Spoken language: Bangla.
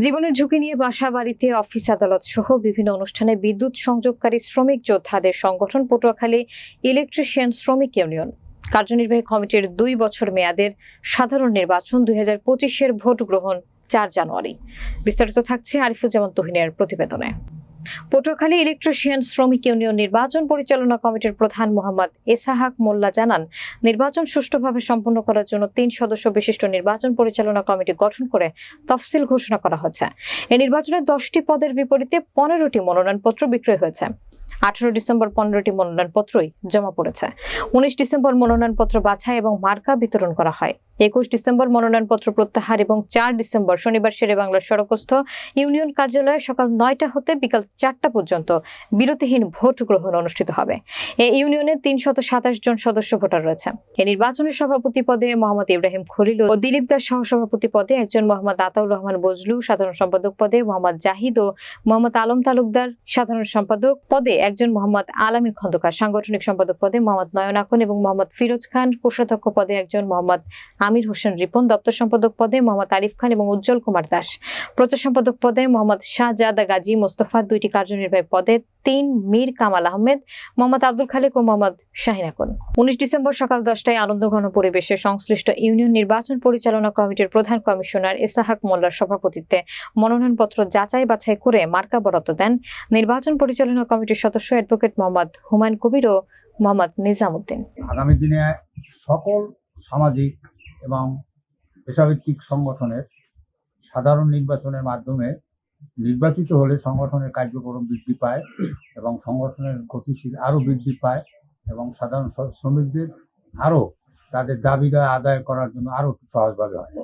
জীবনের ঝুঁকি নিয়ে বাসা বাড়িতে অফিস আদালত সহ বিভিন্ন অনুষ্ঠানে বিদ্যুৎ সংযোগকারী শ্রমিক যোদ্ধাদের সংগঠন পটুয়াখালী ইলেকট্রিশিয়ান শ্রমিক ইউনিয়ন। কার্যনির্বাহী কমিটির দুই বছর মেয়াদের সাধারণ নির্বাচন দুই হাজার পঁচিশের ভোট গ্রহণ চার জানুয়ারি। বিস্তারিত থাকছে আরিফুজ্জামান তহিনের প্রতিবেদনে। পটুয়াখালী ইলেকট্রিশিয়ান শ্রমিক ইউনিয়ন নির্বাচন পরিচালনা কমিটির প্রধান মোহাম্মদ এসাহাক মোল্লা জানান, নির্বাচন সুষ্ঠুভাবে সম্পন্ন করার জন্য তিন সদস্য বিশিষ্ট নির্বাচন পরিচালনা কমিটি গঠন করে তফসিল ঘোষণা করা হয়েছে। এই নির্বাচনে দশটি পদের বিপরীতে পনেরোটি মনোনয়নপত্র বিক্রয় হয়েছে। আঠারো ডিসেম্বর পনেরোটি মনোনয়নপত্রই জমা পড়েছে। উনিশ ডিসেম্বর মনোনয়নপত্র বাছাই এবং মার্কা বিতরণ করা হয়। একুশ ডিসেম্বর মনোনয়নপত্র প্রত্যাহার এবং চার ডিসেম্বর শনিবার শেরে বাংলার সড়কস্থ ইউনিয়ন কার্যালয়ে সকাল নয়টা হতে বিকাল চারটা পর্যন্ত বিরতিহীন ভোট গ্রহণ অনুষ্ঠিত হবে। এই ইউনিয়নে তিনশত সাতাশ জন সদস্য ভোটার রয়েছে। এই নির্বাচনের সভাপতি পদে মোহাম্মদ ইব্রাহিম খলিল ও দিলীপ দাস সহসভাপতি পদে একজন মোহাম্মদ আতাউর রহমান বজলু, সাধারণ সম্পাদক পদে মোহাম্মদ জাহিদ ও মোহাম্মদ আলম তালুকদার, সাধারণ সম্পাদক পদে একজন মোহাম্মদ আলামী খন্দকার, সাংগঠনিক সম্পাদক পদে মোহাম্মদ নয়ন আকন এবং মোহাম্মদ ফিরোজ খান, কোষাধ্যক্ষ পদে একজন মোহাম্মদ আমির হোসেন রিপন দপ্তর সম্পাদক পদে, মোহাম্মদ আরিফ খান এবং উজ্জ্বল কুমার দাস। প্রচার সম্পাদক পদে মোহাম্মদ শাহজাদা গাজী, মোস্তফা দুইটি কার্যনির্বাহী পদে, তিন মীর কামাল আহমেদ, মোহাম্মদ আব্দুল খালেক ও মোহাম্মদ শাহিন আকন উনিশ ডিসেম্বর সকাল দশটায় আনন্দঘন পরিবেশে সংশ্লিষ্ট ইউনিয়ন নির্বাচন পরিচালনা কমিটির প্রধান কমিশনার এসাহাক মোল্লার সভাপতিত্বে মনোনয়নপত্র যাচাই বাছাই করে মার্কা বরাদ্দ দেন। নির্বাচন পরিচালনা কমিটির সদস্য অ্যাডভোকেট মোহাম্মদ হুমায়ুন কবির ও মোহাম্মদ নিজামুদ্দিন। আগামী দিনে সকল সামাজিক এবং পেশাভিত্তিক সংগঠনের সাধারণ নির্বাচনের মাধ্যমে নির্বাচিত হলে সংগঠনের কার্যক্রম বৃদ্ধি পায় এবং সংগঠনের গতিশীল আরও বৃদ্ধি পায় এবং সাধারণ শ্রমিকদের আরও তাদের দাবিদার আদায় করার জন্য আরও সহজভাবে হয়।